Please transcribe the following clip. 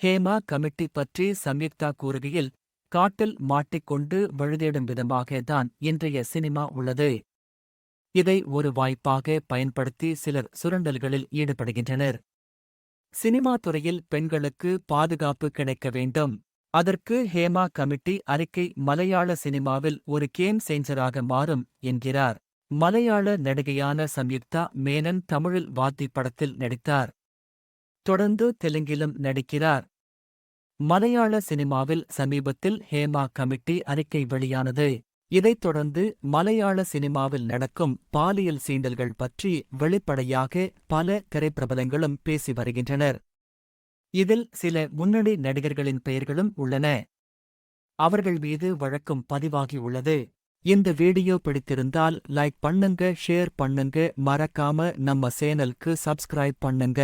Hema committee பற்றி சம்யுக்தா கூறுகையில் காட்டில் மாட்டிக்கொண்டு வழுதேடும் விதமாக தான் இன்றைய சினிமா உள்ளது. இதை ஒரு வாய்ப்பாக பயன்படுத்தி சிலர் சுரண்டல்களில் ஈடுபடுகின்றனர். சினிமா துறையில் பெண்களுக்கு பாதுகாப்பு கிடைக்க வேண்டும். அதற்கு ஹேமா கமிட்டி அறிக்கை மலையாள சினிமாவில் ஒரு கேம் சேஞ்சராக மாறும் என்கிறார். மலையாள நடிகையான சம்யுக்தா மேனன் தமிழில் வாத்தி படத்தில் நடித்தார். தொடர்ந்து தெலுங்கிலும் நடிக்கிறார். மலையாள சினிமாவில் சமீபத்தில் ஹேமா கமிட்டி அறிக்கை வெளியானது. இதைத் தொடர்ந்து மலையாள சினிமாவில் நடக்கும் பாலியல் சீண்டல்கள் பற்றி வெளிப்படையாக பல திரைப்பிரபலங்களும் பேசி வருகின்றனர். இதில் சில முன்னணி நடிகர்களின் பெயர்களும் உள்ளன. அவர்கள் மீது வழக்கும் பதிவாகியுள்ளது இந்த வீடியோ பிடித்திருந்தால் லைக் பண்ணுங்க ஷேர் பண்ணுங்க மறக்காம நம்ம சேனலுக்கு சப்ஸ்கிரைப் பண்ணுங்க.